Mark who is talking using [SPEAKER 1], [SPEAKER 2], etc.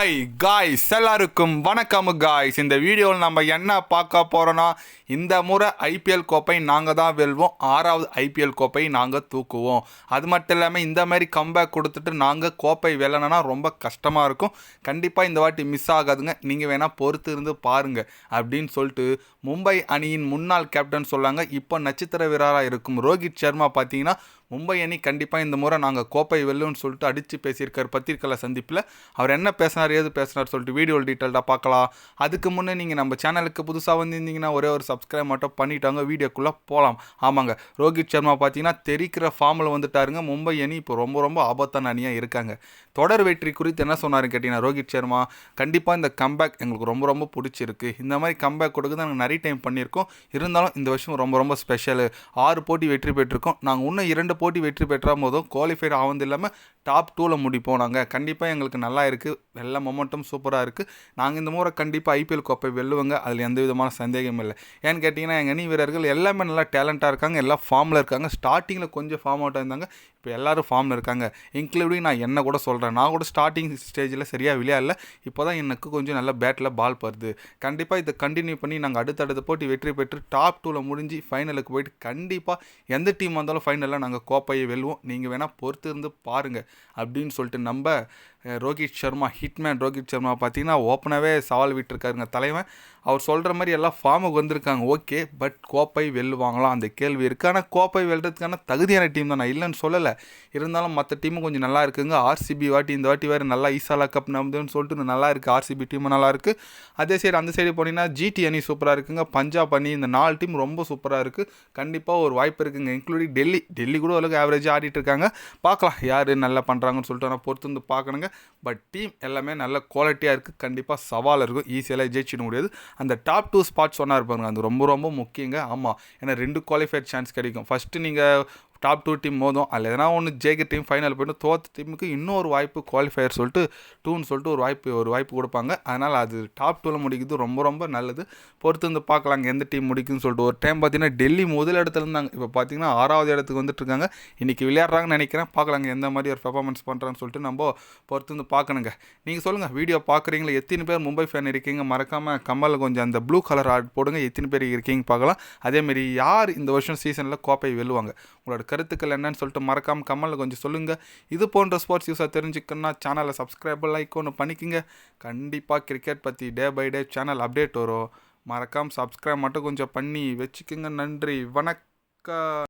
[SPEAKER 1] High guys எல்லாருக்கும் வணக்கம் guys இந்த வீடியோவில் நம்ம என்ன பார்க்க போகிறோன்னா இந்த முறை ஐபிஎல் கோப்பை நாங்கள் தான் வெல்வோம். ஆறாவது ஐபிஎல் கோப்பை நாங்கள் தூக்குவோம். அது மட்டும் இல்லாமல் இந்த மாதிரி கம்பேக் கொடுத்துட்டு நாங்கள் கோப்பை வெல்லணும்னா ரொம்ப கஷ்டமாக இருக்கும். கண்டிப்பாக இந்த வாட்டி மிஸ் ஆகாதுங்க. நீங்கள் வேணால் பொறுத்து இருந்து பாருங்கள் அப்படின்னு சொல்லிட்டு மும்பை அணியின் முன்னாள் கேப்டன் சொல்லாங்க. இப்போ நட்சத்திர வீரராக இருக்கும் ரோஹித் சர்மா பார்த்தீங்கன்னா மும்பை அணி கண்டிப்பாக இந்த முறை நாங்கள் கோப்பை வெல்லுன்னு சொல்லிட்டு அடித்து பேசியிருக்கார் பத்திரிக்கையில் சந்திப்பில். அவர் என்ன பேசினார் ஏது பேசினார் சொல்லிட்டு வீடியோ டீட்டெயில்டாக பார்க்கலாம். அதுக்கு முன்னே நீங்கள் நம்ம சேனலுக்கு புதுசாக வந்திருந்தீங்கன்னா ஒரே ஒரு சப்ஸ்கிரைப் மட்டும் பண்ணிட்டாங்க வீடியோக்குள்ளே போகலாம் ஆமாங்க ரோஹித் சர்மா பார்த்தீங்கன்னா தெரிக்கிற ஃபார்மில் வந்துட்டாருங்க. மும்பை அணி இப்போ ரொம்ப ரொம்ப ஆபத்தான அணியாக இருக்காங்க. தொடர் வெற்றி குறித்து என்ன சொன்னார் கேட்டிங்கன்னா ரோஹித் சர்மா கண்டிப்பாக இந்த கம்பேக் எங்களுக்கு ரொம்ப ரொம்ப பிடிச்சிருக்கு. இந்த மாதிரி கம்பேக் கொடுக்குறது நாங்கள் நிறைய டைம் பண்ணியிருக்கோம். இருந்தாலும் இந்த வருஷம் ரொம்ப ரொம்ப ஸ்பெஷலு ஆறு போட்டி வெற்றி பெற்றிருக்கோம். நாங்கள் இன்னும் இரண்டு போட்டி வெற்றி பெற்றா போதும் குவாலிஃபைட் ஆவது இல்லாமல் டாப் டூவில் முடிப்போம் நாங்கள் கண்டிப்பாக எங்களுக்கு நல்லா இருக்குது எல்லா மொமெண்ட்டும் சூப்பராக இருக்குது நாங்கள் இந்த முறை கண்டிப்பாக ஐபிஎல் கோப்பை வெல்லுவாங்க. அதில் எந்த விதமான சந்தேகமும் இல்லை. ஏன்னு கேட்டிங்கன்னா எங்கள் அணி வீரர்கள் எல்லாமே நல்லா டேலண்ட்டாக இருக்காங்க. எல்லாம் ஃபார்மில் இருக்காங்க. ஸ்டார்டிங்கில் கொஞ்சம் ஃபார்ம் அவுட்டாக இருந்தாங்க. இப்போ எல்லோரும் ஃபார்மில் இருக்காங்க. இன்க்ளூடிங் நான் என்ன கூட சொல்கிறேன் நான் கூட ஸ்டார்டிங் ஸ்டேஜில் சரியாக விளையாடல. இப்போ தான் எனக்கு கொஞ்சம் நல்ல பேட்டில் பால் பருது கண்டிப்பாக இதை கண்டினியூ பண்ணி நாங்கள் அடுத்தடுத்த போட்டி வெற்றி பெற்று டாப் டூவில் முடிஞ்சு ஃபைனலுக்கு போயிட்டு கண்டிப்பாக எந்த டீம் வந்தாலும் ஃபைனலில் நாங்கள் கோப்பையை வெல்வோம். நீங்கள் வேணால் பொறுத்து இருந்து பாருங்கள் அப்படின்னு சொல்லிட்டு நம்ம ரோஹித் சர்மா ஹிட்மேன் ரோஹித் சர்மா பார்த்தீங்கன்னா ஓப்பனாகவே சவால் விட்டுருக்காருங்க தலைவன். அவர் சொல்கிற மாதிரி எல்லாம் ஃபார்முக்கு வந்திருக்காங்க. ஓகே பட் கோப்பை வெல்லுவாங்களாம் அந்த கேள்வி இருக்குது ஆனால் கோப்பை வெல்றதுக்கான தகுதியான டீம் தான்? நான் இல்லைன்னு சொல்லலை. இருந்தாலும் மற்ற டீமும் கொஞ்சம் நல்லா இருக்குங்க. ஆர்சிபி வாட்டி இந்த வாட்டி வேறு நல்லா ஈசாலா கப் நம்புதுன்னு சொல்லிட்டு நல்லா இருக்குது ஆர்சிபி டீமும் நல்லா இருக்குது அதே சைடு அந்த சைடு போனீங்கன்னா ஜிடி அணி சூப்பராக இருக்குங்க. பஞ்சாப் அணி இந்த நாலு டீம் ரொம்ப சூப்பராக இருக்குது கண்டிப்பாக ஒரு வாய்ப்பு இருக்குங்க. இன்க்ளூடிங் டெல்லி. டெல்லி கூட அளவுக்கு ஆவரேஜாக ஆடிட்டு இருக்காங்க பார்க்கலாம் யார் நல்லா பண்ணுறாங்கன்னு சொல்லிட்டு நான் பொறுத்து வந்து பார்க்கணுங்க. பட் டீம் எல்லாமே நல்ல குவாலிட்டியாக இருக்குது கண்டிப்பாக சவால் இருக்கும். ஈஸியாக ஜெயிச்சிட முடியாது. அந்த டாப் டூ ஸ்பாட் சொன்னார் பாருங்க. அது ரொம்ப ரொம்ப முக்கியங்க. ஆமாம் ஏன்னா ரெண்டு குவாலிஃபைட் சான்ஸ் கிடைக்கும். ஃபஸ்ட்டு நீங்கள் டாப் டூ டீம் மோதும். அதில் எதனா ஒன்று ஜெயிக்க டீம் ஃபைனல் போய்ட்டு தோத்த டீமுக்கு இன்னொரு வாய்ப்பு குவாலிஃபயர் சொல்லிட்டு டூன்னு சொல்லிட்டு ஒரு வாய்ப்பு ஒரு வாய்ப்பு கொடுப்பாங்க. அதனால் அது டாப் டூவில் முடிக்கிறது ரொம்ப ரொம்ப நல்லது. பொறுத்து வந்து பார்க்கலாங்க எந்த டீம் முடிக்குன்னு சொல்லிட்டு. ஒரு டைம் பார்த்தீங்கன்னா டெல்லி முதல் இடத்துல இருந்தாங்க. இப்போ பார்த்தீங்கன்னா ஆறாவது இடத்துக்கு வந்துட்டு இருக்காங்க. இன்றைக்கி விளையாடுறாங்கன்னு நினைக்கிறேன். பார்க்கலாங்க எந்த மாதிரி ஒரு பெர்ஃபார்மன்ஸ் பண்ணுறான்னு சொல்லிட்டு நம்ம பொறுத்து வந்து பார்க்கணுங்க. நீங்கள் சொல்லுங்கள் வீடியோ பார்க்குறீங்களா? எத்தனை பேர் மும்பை ஃபேன் இருக்கீங்க? மறக்காமல் கம்மலில் கொஞ்சம் அந்த ப்ளூ கலர் ஆட் போடுங்க. எத்தனை பேர் இருக்கீங்க பார்க்கலாம். அதேமாரி யார் இந்த வருஷம் சீசனில் கோப்பை வெல்லுவாங்க? உங்களோட கருத்துக்கள் என்னன்னு சொல்லிட்டு மறக்காமல் கம்மலில் கொஞ்சம் சொல்லுங்கள் இது போன்ற ஸ்போர்ட்ஸ் யூஸாக தெரிஞ்சுக்கணும்னா சேனலை சப்ஸ்கிரைப் லைக் ஒன்று பண்ணிக்கோங்க. கண்டிப்பாக கிரிக்கெட் பற்றி day by day channel update வரும். மறக்காமல் சப்ஸ்கிரைப் மட்டும் கொஞ்சம் பண்ணி வச்சுக்கோங்க. நன்றி. வணக்கம்.